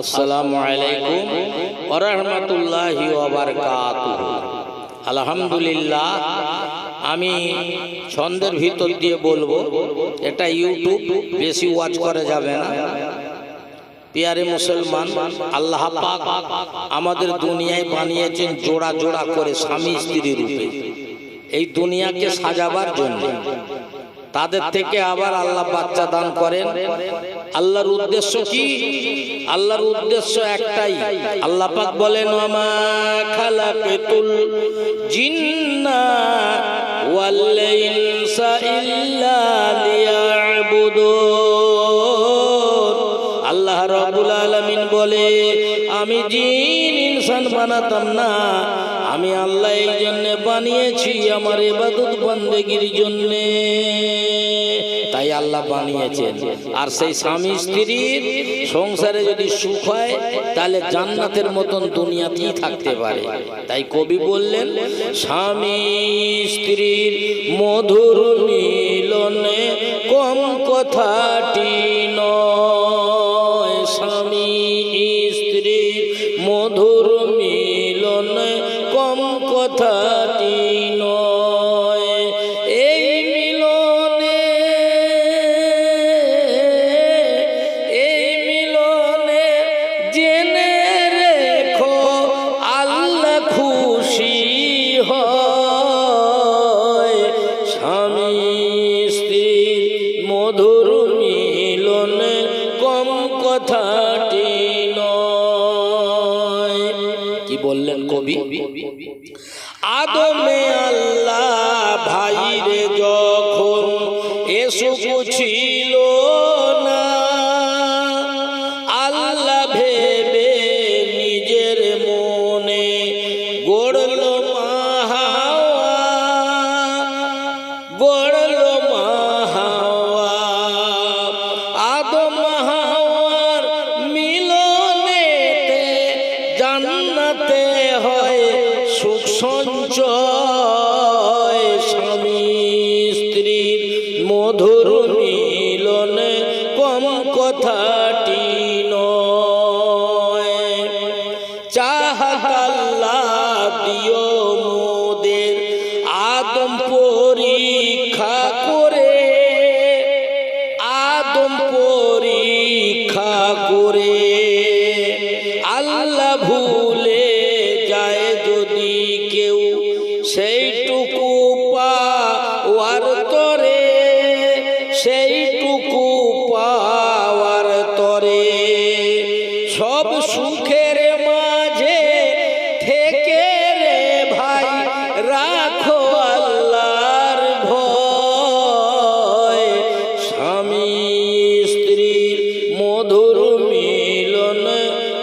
আসসালামু আলাইকুম ওরহমতুল্লাহি ওবারকাতুহু আলহামদুলিল্লাহ, আমি ছন্দের ভিতর দিয়ে বলব, এটা ইউটিউব, বেশি ওয়াচ করা যাবে না। পিয়ারে মুসলমান, আল্লাহ পাক আমাদের দুনিয়ায় বানিয়েছেন জোড়া জোড়া করে স্বামী স্ত্রী রূপে। এই দুনিয়াকে সাজাবার জন্য। তাদের থেকে আবার আল্লাহ বাচ্চা দান করেন। আল্লাহর উদ্দেশ্য কি? আল্লাহর উদ্দেশ্য একটাই। আল্লাহ পাক বলেন ওমা খালাকাতুল জিন্না ওয়াল ইনসা ইল্লা লিয়াবুদুন। আল্লাহ রাব্বুল আলামিন বলে, আমি জিন ইনসান বানাতাম না। আমি আল্লাহ এই জন্য বানিয়েছি আমার এবাদত বন্দেগির জন্য। তাই আল্লাহ বানিয়েছেন। আর সেই স্বামী স্ত্রীর সংসারে যদি সুখ হয়, তাহলে জান্নাতের মতন দুনিয়াতেই থাকতে পারে? তাই কবি বললেন, স্বামী স্ত্রীর মধুর মিলনে কম কথাটি নয়। কবি কম সব সুখের মাঝে থেকে রে ভাই, রাখো আল্লাহর ভয়। স্বামী স্ত্রীর মধুর মিলন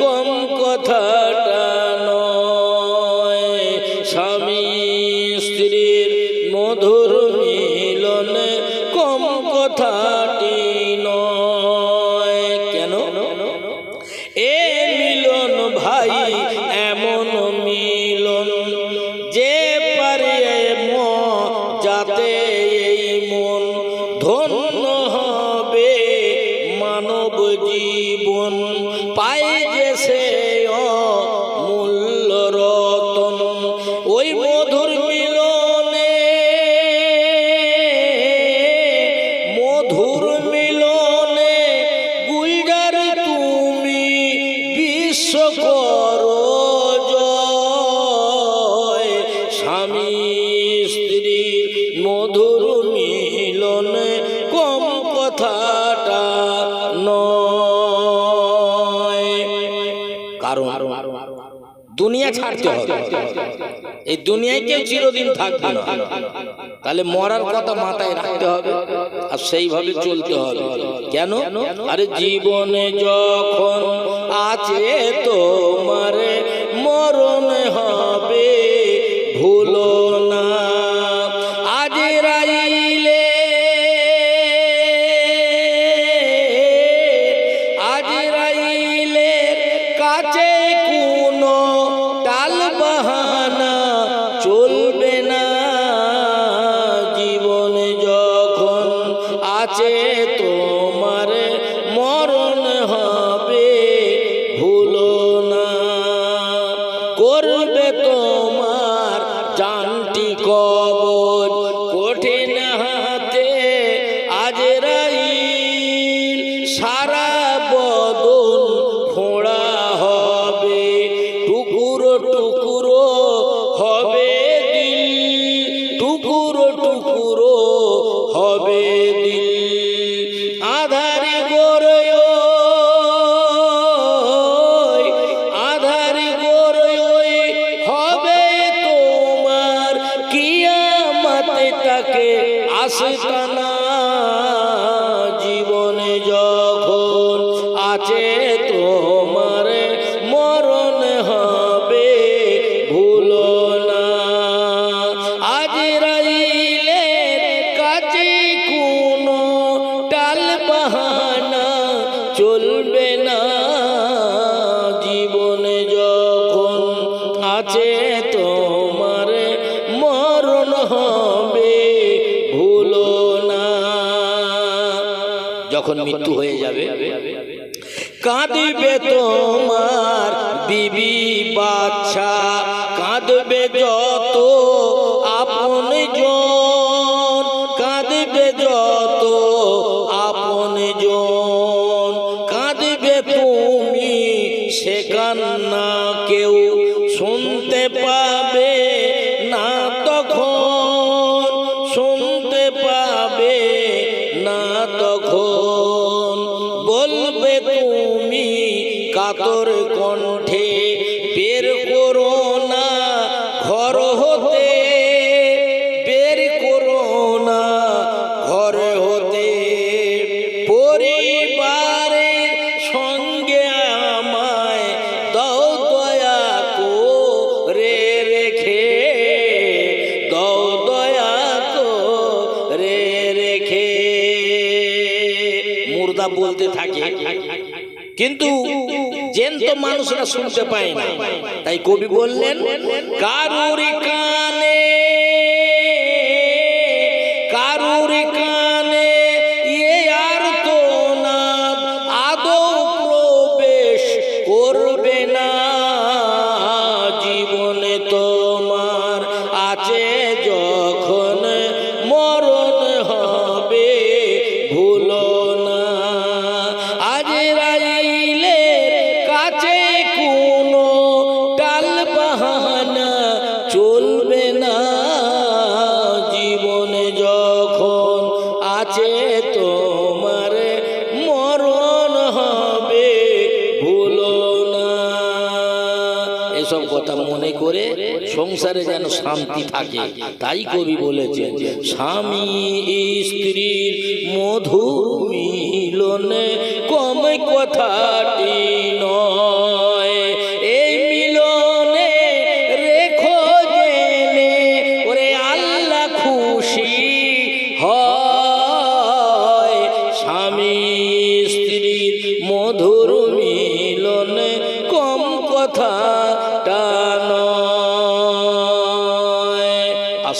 কম কথাটা স্বামী স্ত্রী মধুর মিলনে কম কথাটা নয়। দুনিয়া ছাড়তে হবে। এই দুনিয়ায় কেউ চিরদিন থাকবে না। তাহলে মরার কথা মাথায় রাখতে হবে আর সেইভাবে চলতে হবে। কেন? আরে জীবনে যখন আছে তোমার মরণ আছে আধারে গড়য়। আধারে গড়য় হবে তোমার কিয়ামতে তাকে আসতানা। কাঁদবে তোমার বিবি বাচ্চা, কাঁদবে যত আপন জন, কাঁদবে যত আপন জন। কাঁদবে তুমি সে কান্না কেউ শুনতে পাবে মুর্দা বলতে থাকে। কিন্তু জেন্ত মানুষরা শুনতে পায় না। তাই কবি বললেন, কারুর কানে কারুর কানে ইয়ে আর তো না আদৌ প্রবেশ করবে না। জীবনে তোমার আছে যখন সংসারে যেন শান্তি থাকে। তাই কবি বলেছেন স্বামী স্ত্রীর মধু মিলনে কম কথাটি নয়।